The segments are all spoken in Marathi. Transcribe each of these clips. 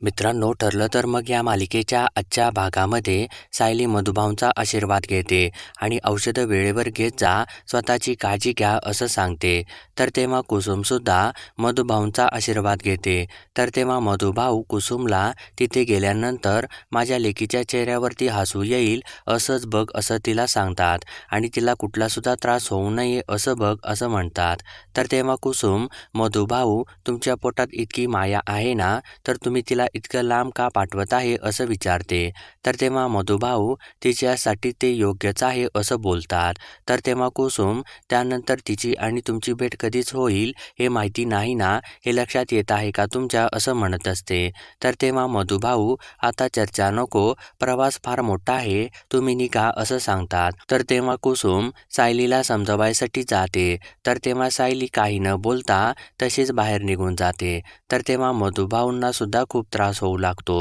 मित्रांनो ठरलं तर मग या मालिकेच्या आजच्या भागामध्ये सायली मधुभाऊंचा आशीर्वाद घेते आणि औषधं वेळेवर घेत जा स्वतःची काळजी घ्या असं सांगते. तर तेव्हा कुसुमसुद्धा मधुभाऊंचा आशीर्वाद घेते. तर तेव्हा मधुभाऊ कुसुमला तिथे गेल्यानंतर माझ्या लेकीच्या चेहऱ्यावरती हसू येईल असंच बघ असं तिला सांगतात आणि तिला कुठलासुद्धा त्रास होऊ नये असं बघ असं म्हणतात. तर तेव्हा कुसुम मधुभाऊ तुमच्या पोटात इतकी माया आहे ना तर तुम्ही तिला इतकं लांब का पाठवत आहे असं विचारते. तर तेव्हा मधुभाऊ तिच्यासाठी ते योग्यच आहे असं बोलतात. तर तेव्हा कुसुम त्यानंतर तिची आणि तुमची भेट कधीच होईल हे माहिती नाही ना? हे लक्षात येत आहे का तुमच्या? असं म्हणत असते. तर तेव्हा मधुभाऊ आता चर्चा नको प्रवास फार मोठा आहे तुम्ही निघा असं सांगतात. तर तेव्हा कुसुम सायलीला समजवायसाठी जाते. तर तेव्हा सायली काही न बोलता तशीच बाहेर निघून जाते. तर तेव्हा मधुभाऊंना सुद्धा खूप त्रास होऊ लागतो.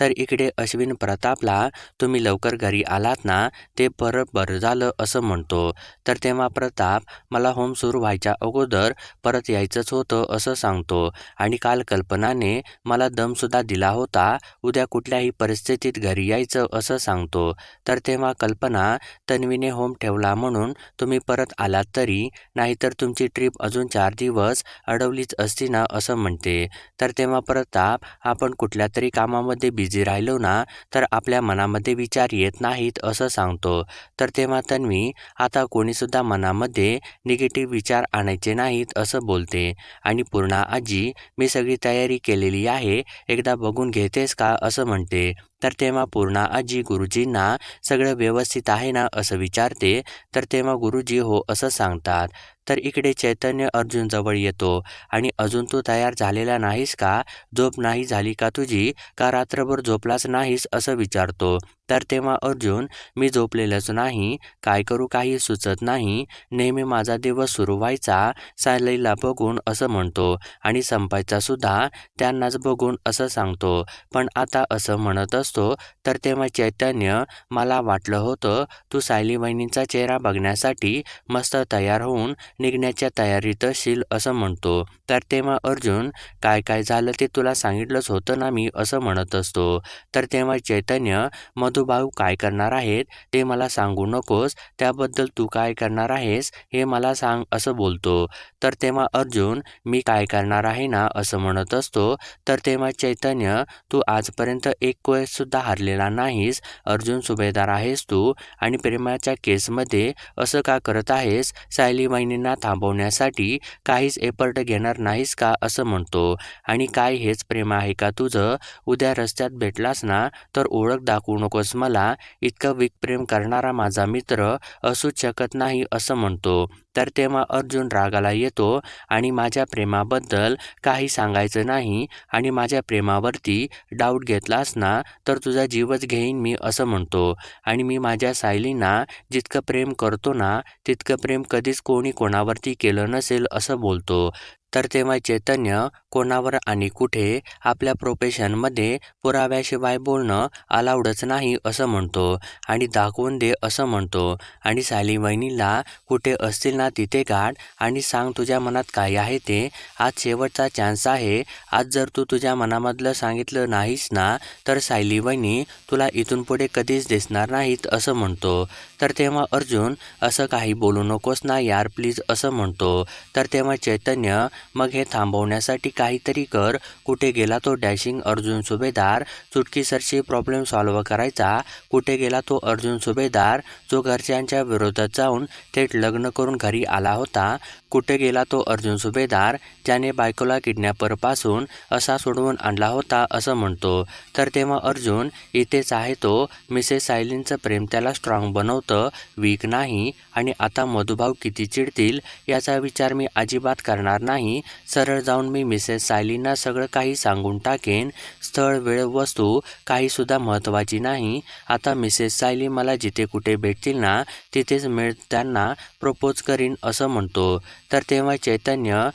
तर इकडे अश्विन प्रतापला तुम्ही लवकर घरी आलात ना? ते परत बरं झालं असं म्हणतो. तर तेव्हा प्रताप मला होम सुरू व्हायच्या अगोदर परत यायचंच होतं असं सांगतो. आणि काल कल्पनाने मला दमसुद्धा दिला होता उद्या कुठल्याही परिस्थितीत घरी यायचं असं सांगतो. तर तेव्हा कल्पना तन्वीने होम ठेवला म्हणून तुम्ही परत आलात तरी नाहीतर तुमची ट्रीप अजून चार दिवस अडवलीच असती ना असं म्हणते. तर तेव्हा प्रताप आपण कुठल्या तरी कामामध्ये बिझी राहिलो ना तर आपल्या मनामध्ये विचार येत नाहीत असं सांगतो. तर तेव्हा तन्वी आता कोणीसुद्धा मनामध्ये निगेटिव्ह विचार आणायचे नाहीत असं बोलते. आणि पूर्णा आजी मी सगळी तयारी केलेली आहे एकदा बघून घेतेस का? असं म्हणते. तर तेव्हा पूर्णा आजी गुरुजींना सगळं व्यवस्थित आहे ना असं विचारते. तर तेव्हा गुरुजी हो असं सांगतात. तर इकडे चैतन्य अर्जुन जवळ येतो. आणि अजून तू तयार झालेला नाहीस का? झोप नाही झाली का तुझी? का रात्रभर झोपलाच नाहीस? असं विचारतो. तर तेव्हा अर्जुन मी झोपलेलंच नाही काय करू काही सुचत नाही नेहमी माझा दिवस सुरू व्हायचा सायलीला बघून असं म्हणतो आणि संपायचा सुद्धा त्यांनाच बघून असं सांगतो. पण आता असं म्हणत असतो तर तेव्हा चैतन्य मला वाटलं होतं तू सायली वहिनींचा चेहरा बघण्यासाठी मस्त तयार होऊन निघण्याच्या तयारीत शील असं म्हणतो. तर तेव्हा अर्जुन काय काय झालं ते तुला सांगितलंच होतं ना मी असं म्हणत असतो. तर तेव्हा चैतन्य मधुभाऊ काय करणार आहेत ते मला सांगू नकोस. त्याबद्दल तू काय करणार आहेस हे मला सांग असं बोलतो. तर तेव्हा अर्जुन मी काय करणार आहे ना? असं म्हणत असतो. तर तेव्हा चैतन्य तू आजपर्यंत एक सुद्धा हारलेला नाहीस. अर्जुन सुभेदार आहेस तू आणि प्रेमाच्या केसमध्ये असं का करत आहेस? सायली वहिनींना थांबवण्यासाठी काहीच एफर्ट घेणार नाहीस का? असं म्हणतो. आणि काय हेच प्रेम आहे का तुझं? उद्या रस्त्यात भेटलास ना तर ओळख दाखवू नकोस मला इतकं विकप्रेम करणारा माझा मित्र असूच शकत नाही असं म्हणतो. तर तेव्हा अर्जुन रागाला येतो आणि माझ्या प्रेमाबद्दल काही सांगायचं नाही आणि माझ्या प्रेमावरती डाऊट घेतलास ना तर तुझा जीवच घेईन मी असं म्हणतो. आणि मी माझ्या सायलींना जितकं प्रेम करतो ना तितकं प्रेम कधीच कोणी कोणावरती केलं नसेल असं बोलतो. तर तेव्हा चैतन्य कोणावर आणि कुठे आपल्या प्रोफेशनमध्ये पुराव्याशिवाय बोलणं अलाउडच नाही असं म्हणतो आणि दाखवून दे असं म्हणतो. आणि सायली वहिनीला कुठे असतील ना तिथे गाठ आणि सांग तुझ्या मनात काय आहे ते. आज शेवटचा चान्स आहे. आज जर तू तुझ्या मनामधलं सांगितलं नाहीस ना तर सायली वहिनी तुला इथून पुढे कधीच दिसणार नाहीत असं म्हणतो. तर तेव्हा अर्जुन असं काही बोलू नकोस ना यार प्लीज असं म्हणतो. तर तेव्हा चैतन्य मग हे थांबवण्यासाठी काहीतरी कर. कुठे गेला तो डॅशिंग अर्जुन सुभेदार? चुटकीसरशी प्रॉब्लेम सॉल्व्ह करायचा. कुठे गेला तो अर्जुन सुभेदार? जो घरच्यांच्या विरोधात जाऊन थेट लग्न करून घरी आला होता. कुठे गेला तो अर्जुन सुभेदार? ज्याने बायकोला किडनॅपरपासून असा सोडवून आणला होता असं म्हणतो. तर तेव्हा अर्जुन इथेच आहे तो. मिसेस सायलींचं प्रेम त्याला स्ट्रॉंग बनवतं वीक नाही आणि आता मधुभाव किती चिडतील याचा विचार मी अजिबात करणार नाही. सरळ जाऊन मी मिसेस सायलींना सगळं काही सांगून टाकेन. स्थळ वेळ वस्तू काहीसुद्धा महत्त्वाची नाही. आता मिसेस सायली मला जिथे कुठे भेटतील ना तिथेच मिळ त्यांना प्रपोज करीन असं म्हणतो. तर तेव्हा चैतन्य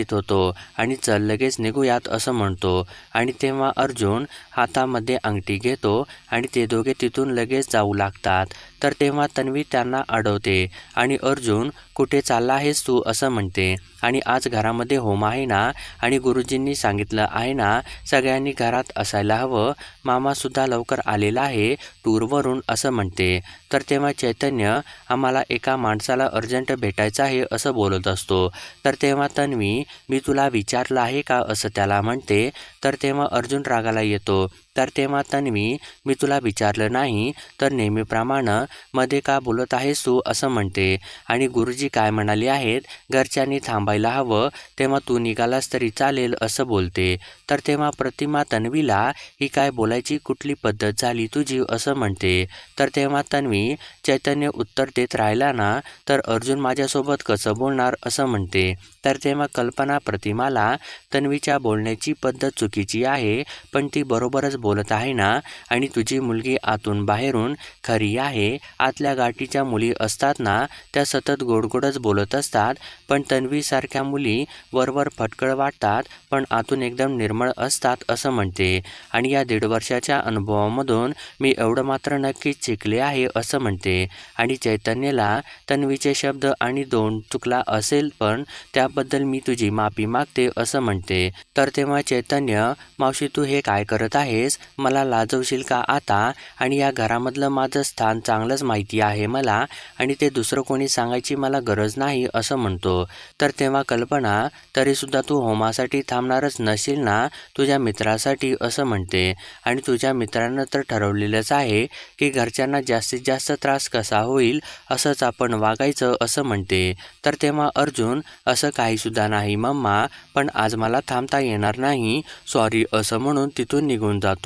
देत होतो आणि चल लगेच निघूयात असं म्हणतो. आणि तेव्हा अर्जुन हातामध्ये अंगठी घेतो आणि ते दोघे तिथून लगेच जाऊ लागतात. तर तेव्हा तन्वी त्यांना अडवते. आणि अर्जुन कुठे चालला आहेस तू? असं म्हणते. आणि आज घरामध्ये होम आहे ना? आणि गुरुजींनी सांगितलं आहे ना सगळ्यांनी घरात असायला हवं. मामासुद्धा लवकर आलेला आहे टूरवरून असं म्हणते. तर तेव्हा चैतन्य आम्हाला एका माणसाला अर्जंट भेटायचं आहे असं बोलत असतो. तर तेव्हा तन्वी मी तुला विचारलं आहे का? असं त्याला म्हणते. तर तेव्हा अर्जुन रागाला येतो. तर तेव्हा तन्वी मी तुला विचारलं नाही तर नेहमीप्रमाणे मध्ये का बोलत आहेस तू? असं म्हणते. आणि गुरुजी काय म्हणाले आहेत? घरच्यांनी थांबायला हवं तेव्हा तू निघालास तरी चालेल असं बोलते. तर तेव्हा प्रतिमा तन्वीला ही काय बोलायची कुठली पद्धत झाली तुझी? असं म्हणते. तर तेव्हा तन्वी चैतन्य उत्तर देत राहिला ना तर अर्जुन माझ्यासोबत कसं बोलणार? असं म्हणते. तर तेव्हा कल्पना प्रतिमाला तन्वीच्या बोलण्याची पद्धत चुकीची आहे पण ती बरोबरच बोल बोलत आहे ना? आणि तुझी मुलगी आतून बाहेरून खरी आहे. आतल्या गाठीच्या मुली असतात ना त्या सतत गोडगोडच बोलत असतात. पण तन्वीसारख्या मुली वरवर फटकळ वाटतात पण आतून एकदम निर्मळ असतात असं म्हणते. आणि या दीड वर्षाच्या अनुभवामधून मी एवढं मात्र नक्कीच शिकले आहे असं म्हणते. आणि चैतन्यला तन्वीचे शब्द आणि दोन चुकला असेल पण त्याबद्दल मी तुझी माफी मागते असं म्हणते. तर तेव्हा चैतन्य मावशी तू हे काय करत आहेस? मला लाजवशील का आता? आणि या घरामधलं माझं स्थान चांगलंच माहिती आहे मला आणि ते दुसरं कोणी सांगायची मला गरज नाही असं म्हणतो. तर तेव्हा कल्पना तरीसुद्धा तू होमासाठी थांबणारच नशील ना? तुझ्या मित्रासाठी असं म्हणते. आणि तुझ्या मित्रानं तर ठरवलेलंच आहे की घरच्यांना जास्तीत जास्त त्रास कसा होईल असंच आपण वागायचं असं म्हणते. तर तेव्हा अर्जुन असं काहीसुद्धा नाही मम्मा पण आज मला थांबता येणार नाही सॉरी असं म्हणून तिथून निघून जातो.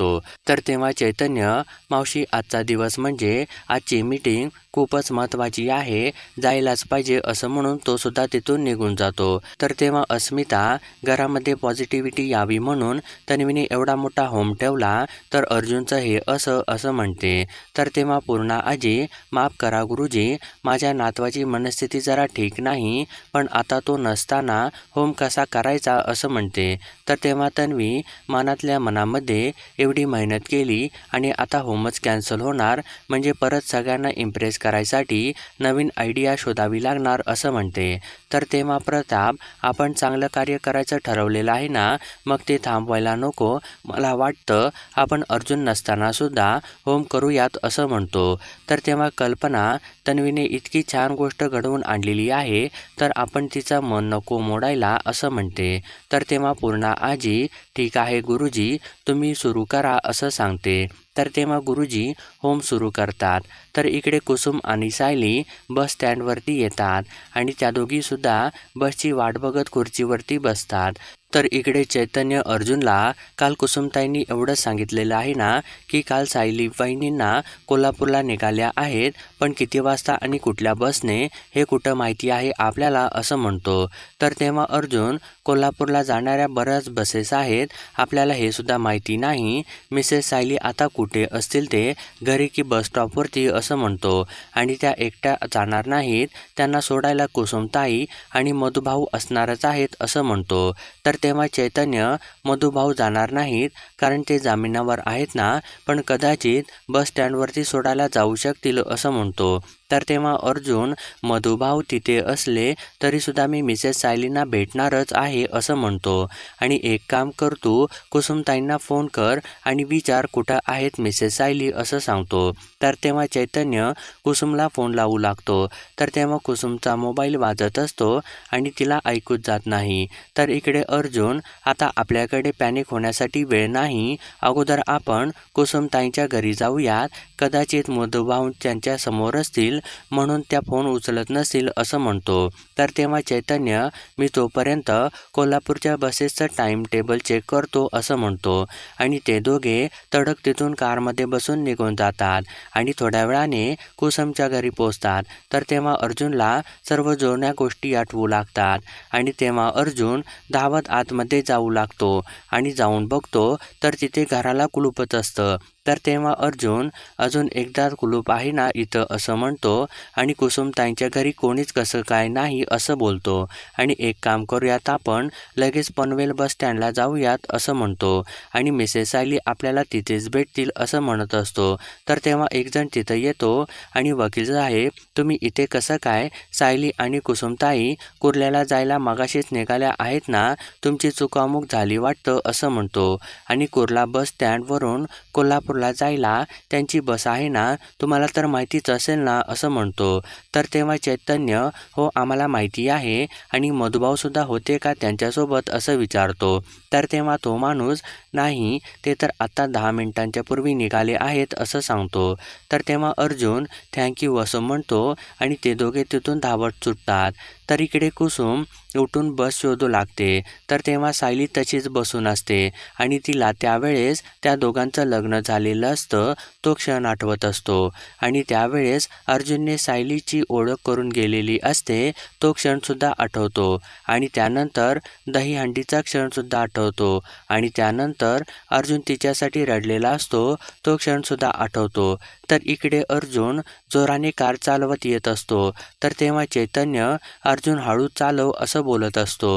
तर तेव्हा चैतन्य मावशी आजचा दिवस म्हणजे आजची मीटिंग खूपच महत्त्वाची आहे जायलाच पाहिजे असं म्हणून तो सुद्धा तिथून निघून जातो. तर तेव्हा अस्मिता घरामध्ये पॉझिटिव्हिटी यावी म्हणून तन्वीने एवढा मोठा होम ठेवला तर अर्जुनचं हे असं असं म्हणते. तर तेव्हा पूर्णा आजी माफ करा गुरुजी माझ्या नातवाची मनस्थिती जरा ठीक नाही पण आता तो नसताना होम कसा करायचा असं म्हणते. तर तेव्हा तन्वी मनातल्या मनामध्ये एवढी मेहनत केली आणि आता होमच कॅन्सल होणार म्हणजे परत सगळ्यांना इम्प्रेस करायसाठी नवीन आयडिया शोधावी लागणार असं म्हणते. तर तेव्हा प्रताप आपण चांगलं कार्य करायचं ठरवलेलं आहे ना मग ते थांबवायला नको. मला वाटतं आपण अर्जुन नसतानासुद्धा होम करूयात असं म्हणतो. तर तेव्हा कल्पना तन्वीने इतकी छान गोष्ट घडवून आणलेली आहे तर आपण तिचं मन नको मोडायला असं म्हणते. तर तेव्हा पूर्णा आजी ठीक आहे गुरुजी तुम्ही सुरू करा असं सांगते. तर तेव्हा गुरुजी होम सुरू करतात. तर इकडे कुसुम आणि सायली बस स्टँडवरती येतात आणि त्या दोघीसुद्धा बसची वाट बघत खुर्चीवरती बसतात. तर इकडे चैतन्य अर्जुनला काल कुसुमताईंनी एवढंच सांगितलेलं आहे ना की काल सायली वहिनींना कोल्हापूरला निघाल्या आहेत पण किती वाजता आणि कुठल्या बसने हे कुठं माहिती आहे आपल्याला असं म्हणतो. तर तेव्हा अर्जुन कोल्हापूरला जाणाऱ्या बऱ्याच बसेस आहेत आपल्याला हे सुद्धा माहिती नाही मिसेस सायली आता कुठे असतील ते घरी की बस स्टॉपवरती असं म्हणतो. आणि त्या एकट्या जाणार नाहीत त्यांना सोडायला कुसुमताई आणि मधुभाऊ असणारच आहेत असं म्हणतो. तर तर तेव्हा चैतन्य मधुभाऊ जाणार नाहीत कारण ते जामिनावर आहेत ना पण कदाचित बस स्टँडवरती सोडायला जाऊ शकतील असं म्हणतो. तर तेव्हा अर्जुन मधुभाऊ तिथे असले तरीसुद्धा मी मिसेस सायलींना भेटणारच आहे असं म्हणतो. आणि एक काम कर तू कुसुमताईंना फोन कर आणि विचार कुठं आहेत मिसेस सायली असं सांगतो. तर तेव्हा चैतन्य कुसुमला फोन लावू लागतो. तर तेव्हा कुसुमचा मोबाईल वाजत असतो आणि तिला ऐकूच जात नाही. तर इकडे अर्जुन आता आपल्याकडे पॅनिक होण्यासाठी वेळ नाही. अगोदर आपण कुसुमताईंच्या घरी जाऊयात. कदाचित मधुभाऊ त्यांच्यासमोर असतील म्हणून त्या फोन उचलत नसतील असं म्हणतो. तर तेव्हा चैतन्य मी तोपर्यंत कोल्हापूरच्या बसेसचं टाईम टेबल चेक करतो असं म्हणतो. आणि ते दोघे तडक तिथून कारमध्ये बसून निघून जातात आणि थोड्या वेळाने कुसमच्या घरी पोचतात तर तेव्हा अर्जुनला सर्व जुन्या गोष्टी आठवू लागतात आणि तेव्हा अर्जुन धावत आतमध्ये जाऊ लागतो आणि जाऊन बघतो तर तिथे घराला कुलूपच असतं. तर तेव्हा अर्जुन अजून एकदा कुलूप आहे ना इथं असं म्हणतो आणि कुसुमताईंच्या घरी कोणीच कसं काय नाही असं बोलतो. आणि एक काम करूयात आपण लगेच पनवेल बस स्टँडला जाऊयात असं म्हणतो. आणि मिसेस सायली आपल्याला तिथेच भेटतील असं म्हणत असतो. तर तेव्हा एकजण तिथं येतो आणि वकील साहेब तुम्ही इथे कसं काय? सायली आणि कुसुमताई कुर्ल्याला जायला मगाशीच निघाल्या आहेत ना? तुमची चुकामुक झाली वाटतं असं म्हणतो. आणि कुर्ला बस स्टँडवरून कोल्हापूर कोल्हापूरला जायला त्यांची बस आहे ना तुम्हाला तर माहितीच असेल ना असं म्हणतो. तर तेव्हा चैतन्य हो आम्हाला माहिती आहे आणि मधुभाऊसुद्धा होते का त्यांच्यासोबत? असं विचारतो. तर तेव्हा तो माणूस नाही ते तर आत्ता दहा मिनिटांच्या पूर्वी निघाले आहेत असं सांगतो. तर तेव्हा अर्जुन थँक्यू असं म्हणतो आणि ते दोघे तिथून धावत सुटतात. तर इकडे कुसुम उठून बस शोधू लागते. तर तेव्हा सायली तशीच बसून असते आणि तिला त्यावेळेस त्या दोघांचं लग्न झालेलं असतं तो क्षण आठवत असतो. आणि त्यावेळेस अर्जुनने सायलीची ओळख करून गेलेली असते तो क्षणसुद्धा आठवतो. आणि त्यानंतर दहीहंडीचा क्षणसुद्धा आठवतो. आणि त्यानंतर अर्जुन तिच्यासाठी रडलेला असतो तो क्षणसुद्धा आठवतो. तर इकडे अर्जुन जोराने कार चालवत येत असतो. तर तेव्हा चैतन्य अर्जुन हळू चालव असं बोलत असतो.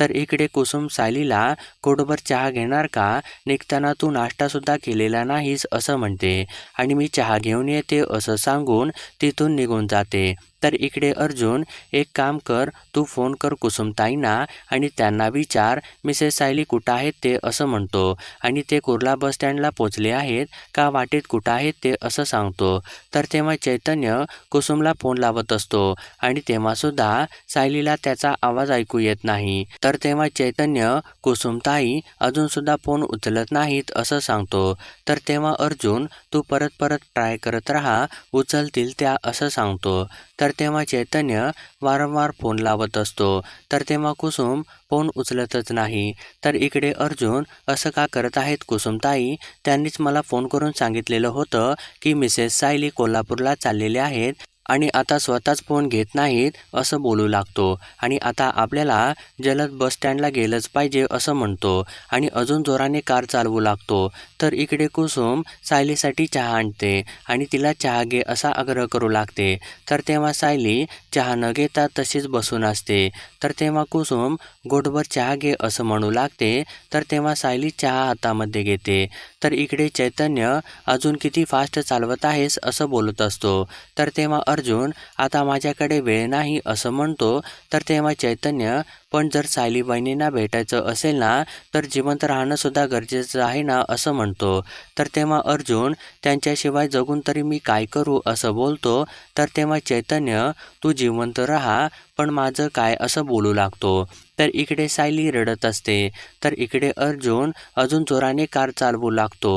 तर इकडे कुसुम सायलीला कोडभर चहा घेणार का? निघताना तू नाश्तासुद्धा केलेला नाहीस असं म्हणते. आणि मी चहा घेऊन येते असं सांगून तिथून निघून जाते. तर इकडे अर्जुन एक काम कर तू फोन कर कुसुमताईंना आणि त्यांना विचार मिसेस सायली कुठं आहेत ते असं म्हणतो. आणि ते कुर्ला बस स्टँडला पोचले आहेत का वाटेत कुठं आहेत ते असं सांगतो. तर तेव्हा चैतन्य कुसुमला फोन लावत असतो. आणि तेव्हासुद्धा सायलीला त्याचा आवाज ऐकू येत नाही. तर तेव्हा चैतन्य कुसुमताई अजूनसुद्धा फोन उचलत नाहीत असं सांगतो. तर तेव्हा अर्जुन तू परत परत ट्राय करत राहा उचलतील त्या असं सांगतो. तर तेव्हा चैतन्य वारंवार फोन लावत असतो. तर तेव्हा कुसुम फोन उचलतच नाही. तर इकडे अर्जुन असं का करत आहेत कुसुमताई? त्यांनीच मला फोन करून सांगितलेलं होतं की मिसेस सायली कोल्हापूरला चाललेले आहेत. आणि आता स्वतःच फोन घेत नाहीत असं बोलू लागतो. आणि आता आपल्याला जलद बस स्टँडला गेलंच पाहिजे असं म्हणतो. आणि अजून जोराने कार चालवू लागतो. तर इकडे कुसुम सायलीसाठी चहा आणते आणि तिला चहा घे असा आग्रह करू लागते. तर तेव्हा सायली चहा न घेता तशीच बसून असते. तर तेव्हा कुसुम गोटभर चहा घे असं म्हणू लागते. तर तेव्हा सायली चहा हातामध्ये घेते. तर इकडे चैतन्य अजून किती फास्ट चालवत आहेस? असं बोलत असतो. तर तेव्हा अर्जुन आता माझ्याकडे वेळ नाही असं म्हणतो तर तेव्हा चैतन्य पण जर सायली बहिणींना भेटायचं असेल ना तर जिवंत राहणंसुद्धा गरजेचं आहे ना असं म्हणतो. तर तेव्हा अर्जुन त्यांच्याशिवाय जगून तरी मी काय करू असं बोलतो. तर तेव्हा चैतन्य तू जिवंत राहा पण माझं काय असं बोलू लागतो. तर इकडे सायली रडत असते. तर इकडे अर्जुन अजून जोराने कार चालवू लागतो.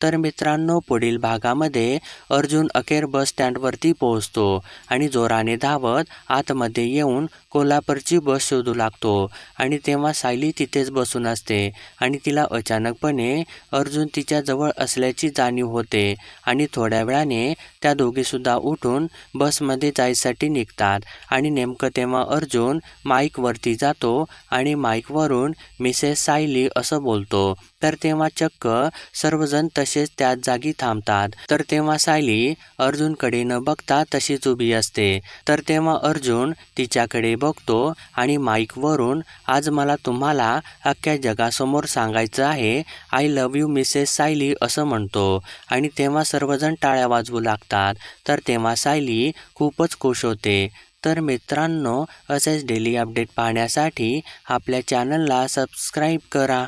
तर मित्रांनो पुढील भागामध्ये अर्जुन अखेर बस स्टँडवरती पोहोचतो आणि जोराने धावत आतमध्ये येऊन कोल्हापूरची बस शोधू लागतो. आणि तेव्हा सायली तिथेच बसून असते आणि तिला अचानकपणे अर्जुन तिच्याजवळ असल्याची जाणीव होते आणि थोड्या वेळाने त्या दोघीसुद्धा उठून बसमध्ये जायसाठी निघतात आणि नेमकं तेव्हा अर्जुन माईकवरती जातो आणि माईकवरून मिसेस सायली असं बोलतो तर तेव्हा चक्क सर्वजण तसेच त्याच जागी थांबतात. तर तेव्हा सायली अर्जुनकडे न बघता तशीच उभी असते. तर तेव्हा अर्जुन तिच्याकडे बघतो आणि माईकवरून आज मला तुम्हाला अख्ख्या जगासमोर सांगायचं आहे I love you Mrs Sayali असं म्हणतो. आणि तेव्हा सर्वजण टाळ्या वाजवू लागतात. तर तेव्हा सायली खूपच खुश होते. तर मित्रांनो असेच डेली अपडेट पाहण्यासाठी आपल्या चॅनलला सबस्क्राईब करा.